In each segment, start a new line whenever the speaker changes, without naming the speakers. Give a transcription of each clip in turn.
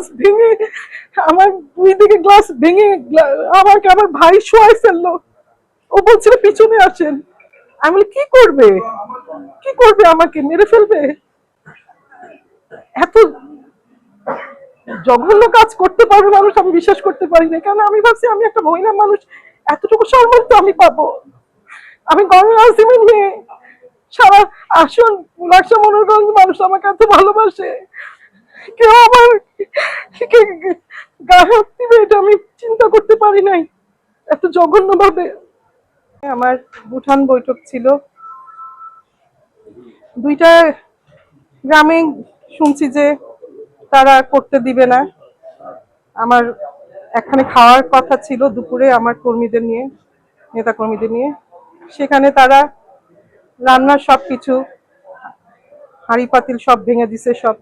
Glass ভেঙে, আমার দুই দিকে গ্লাস ভেঙে, আমাকে আমার ভাই শোয়াই ফেলল ও বলছিল পিছনে আমি বলি, কি করবে? কি করবে আমাকে? মেরে ফেলবে? এত জঘন্য কাজ করতে পারবে মানুষ, আমি বিশ্বাস করতে পারি না। কারণ আমি ভাবছি, আমি একটা মহিলা মানুষ, এতটুকু সম্মান আমি পাবো। আমি আসিমের মেয়ে সারা আসন, লাকসা মনোরগঞ্জ মানুষ আমাকে এত ভালোবাসে। কেউ আমার কে- হাত আমি চিন্তা করতে পারি নাই। এত জঘন্য ভাবে আমার উঠান বৈঠক ছিল। দুইটা গ্রামে শুনছি যে তারা করতে দিবে না। আমার এখানে খাওয়ার কথা ছিল দুপুরে আমার কর্মীদের নিয়ে নেতা কর্মীদের নিয়ে। সেখানে তারা রান্নার সব কিছু হাঁড়ি পাতিল সব ভেঙে দিছে সব।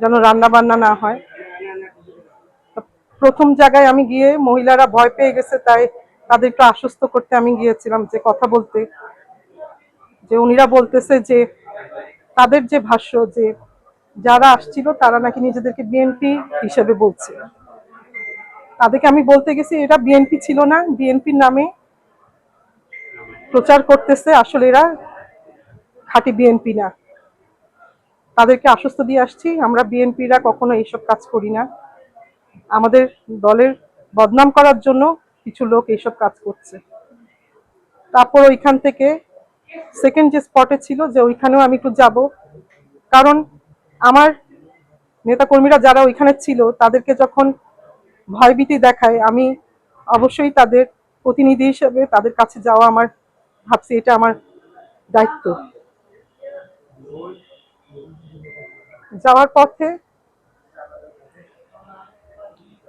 যেন রান্না বান্না না হয়। প্রথম জায়গায় আমি গিয়ে মহিলারা ভয় পেয়ে গেছে, তাই তাদের একটু আশ্বস্ত করতে আমি গিয়েছিলাম যে কথা বলতে। যে উনিরা বলতেছে যে তাদের যে ভাষ্য যে যারা আসছিল তারা নাকি নিজেদেরকে বিএনপি হিসেবে বলছে। তাদেরকে আমি বলতে গেছি এটা বিএনপি ছিল না, বিএনপির নামে প্রচার করতেছে, আসলে এরা খাঁটি বিএনপি না। তাদেরকে আশ্বস্ত দিয়ে আসছি। আমরা বিএনপিরা কখনো এইসব কাজ করি না। আমাদের দলের বদনাম করার জন্য কিছু লোক এইসব কাজ করছে। তারপর ওইখান থেকে সেকেন্ড যে স্পটে ছিল যে ওইখানেও আমি একটু যাব। কারণ আমার নেতাকর্মীরা যারা ওইখানে ছিল, তাদেরকে যখন ভয়ভীতি দেখায়, আমি অবশ্যই তাদের প্রতিনিধি হিসেবে তাদের কাছে যাওয়া আমার ভাবছি, এটা আমার দায়িত্ব। যাওয়ার পথে,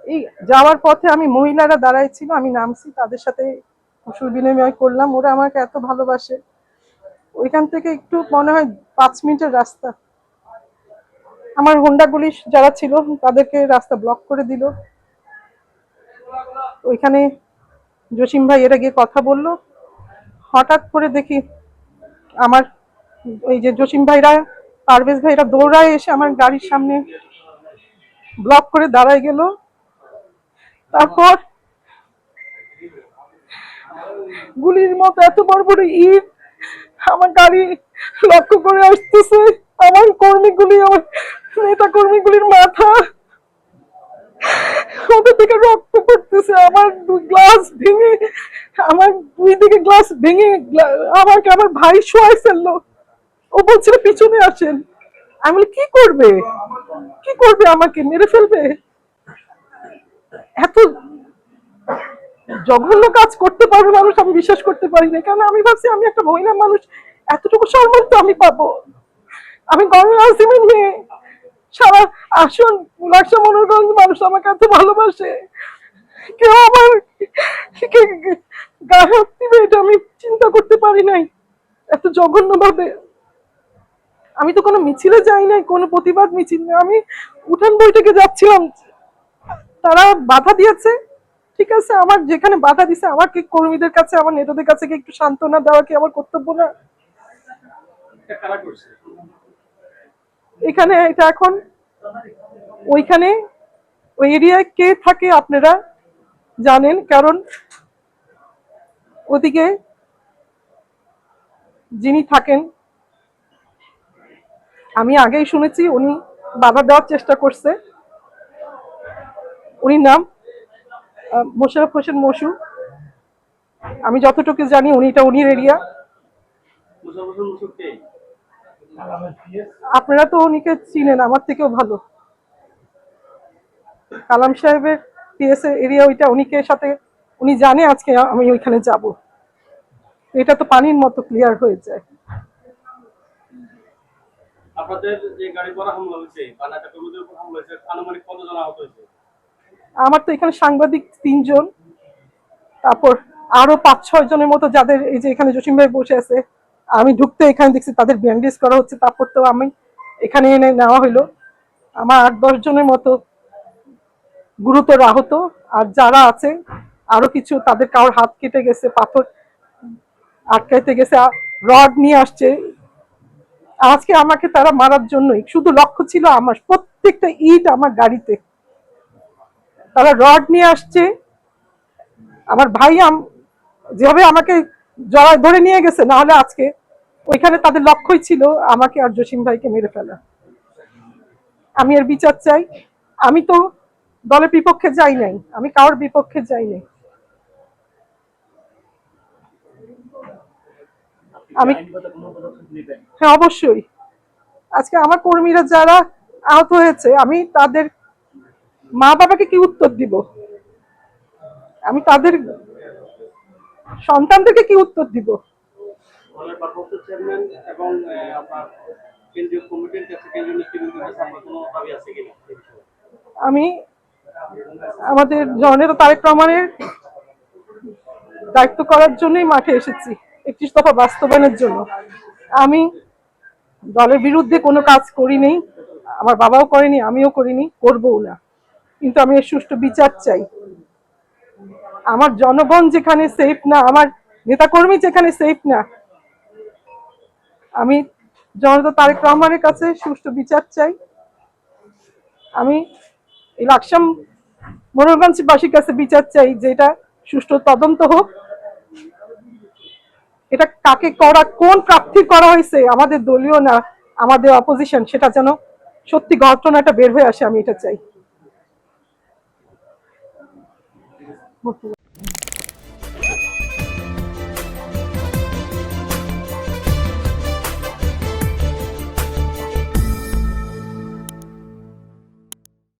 এই যাওয়ার পথে আমি মহিলারা দাঁড়াই ছিল আমি নামছি, তাদের সাথে কুশল বিনিময় করলাম। ওরা আমাকে এত ভালোবাসে। ওইখান থেকে একটু মনে হয় পাঁচ মিনিটের রাস্তা। আমার হোন্ডা পুলিশ যারা ছিল, তাদেরকে রাস্তা ব্লক করে দিল। ওইখানে জসিম ভাই এরা গিয়ে কথা বলল। হঠাৎ করে দেখি আমার ওই যে জসিম ভাইরা পারভেজ ভাইরা দৌড়ায় এসে আমার গাড়ির সামনে ব্লক করে দাঁড়ায় গেল। তারপর গুলির মতো এত বড় বড় ইট আমার গাড়ি লক্ষ্য করে আসতেছে। আমার কর্মীগুলি, আমার নেতা কর্মীগুলির মাথা ওদের থেকে রক্ত পড়তেছে। আমার গ্লাস ভেঙে, আমার দুই দিকে গ্লাস ভেঙে আমাকে আমার ভাই শোয়াই ফেলল ও বলছিল পিছনে আসেন। আমি বলি, কি করবে? কি করবে আমাকে? মেরে ফেলবে? এত জঘন্য কাজ করতে পারবে মানুষ, আমি বিশ্বাস করতে পারি না। কারণ আমি ভাবছি, আমি একটা মহিলা মানুষ, এতটুকু সম্মান তো আমি পাবো। আমি আসিমের মেয়ে সারা আসন লাকসা মনোরগঞ্জ মানুষ আমাকে এত ভালোবাসে। কেউ আমার গায়ে হাত দিবে এটা আমি চিন্তা করতে পারি নাই। এত জঘন্য ভাবে আমি তো কোনো মিছিলে যাই নাই কোনো প্রতিবাদ মিছিল না আমি উঠান বৈঠকে যাচ্ছিলাম। তারা বাধা দিয়েছে ঠিক আছে? আমার যেখানে বাধা দিছে আমাকে কর্মীদের কাছে আমার নেতাদের কাছে কি একটু সান্ত্বনা দেওয়া কি আমার কর্তব্য না? এখানে এটা এখন ওইখানে ওই এরিয়ায় কে থাকে আপনারা জানেন? কারণ ওদিকে যিনি থাকেন আমি আগেই শুনেছি, উনি বাধা দেওয়ার চেষ্টা করছে। উনি নাম মোশারফ হোসেন মসু আমি যতটুকু জানি, উনি, এটা উনির এরিয়া। আপনারা তো উনিকে চিনেন, আমার থেকেও ভালো। কালাম সাহেবের পিএস এরিয়া, ওইটা উনিকে সাথে, উনি জানে আজকে আমি ওইখানে যাব। এটা তো পানির মতো ক্লিয়ার হয়ে যায়।
আপনাদের যে গাড়ি হামলা হয়েছে বানাটা কর্মীদের উপর হামলা হয়েছে, আনুমানিক আহত হয়েছে?
আমার তো এখানে সাংবাদিক তিনজন, তারপর আরও পাঁচ, ছয় জনের মতো যাদের এই যে এখানে জসিম ভাই বসে আছে, আমি ঢুকতে এখানে দেখছি তাদের ব্যান্ডেজ করা হচ্ছে, তারপর তো আমি এখানে এনে নেওয়া হলো আমার আট, দশ জনের মতো গুরুতর আহত, আর যারা আছে, আরও কিছু তাদের কারোর হাত কেটে গেছে, পাথর আটকাইতে গেছে রড নিয়ে আসছে আজকে আমাকে তারা মারার জন্যই, শুধু লক্ষ্য ছিল আমার, প্রত্যেকটা ইট আমার গাড়িতে। তারা রড নিয়ে আসছে। আমার ভাই যেভাবে আমাকে জড়ায় ধরে নিয়ে গেছে না হলে আজকে ওইখানে তাদের লক্ষ্যই ছিল আমাকে আর জসিম ভাইকে মেরে ফেলা। আমি এর বিচার চাই। আমি তো দলের বিপক্ষে যাই নাই, আমি কারোর বিপক্ষে যাই নাই। আমি হ্যাঁ অবশ্যই। আজকে আমার কর্মীরা যারা আহত হয়েছে আমি তাদের মা বাবাকে কি উত্তর দিব? আমি তাদের সন্তানদেরকে কি উত্তর দিব? আমি আমাদের জননেতা তারেক রহমানের দায়িত্ব করার জন্যই মাঠে এসেছি। একত্রিশ দফা বাস্তবায়নের জন্য। আমি দলের বিরুদ্ধে কোনো কাজ করিনি আমার বাবাও করেনি, আমিও করিনি, করবও না। কিন্তু আমি এর সুষ্ঠু বিচার চাই। আমার জনগণ যেখানে সেফ না, আমার নেতাকর্মী যেখানে সেফ না, আমি জনতা তারেক রহমানের কাছে সুষ্ঠু বিচার চাই। আমি এই লাকসাম মোরগঞ্জবাসীর কাছে বিচার চাই যেটা সুষ্ঠু তদন্ত হোক এটা কাকে করা, কোন প্রার্থী করা হয়েছে, আমাদের দলীয় না, আমাদের অপোজিশন সেটা যেন সত্যি ঘটনাটা বের হয়ে আসে, আমি এটা চাই।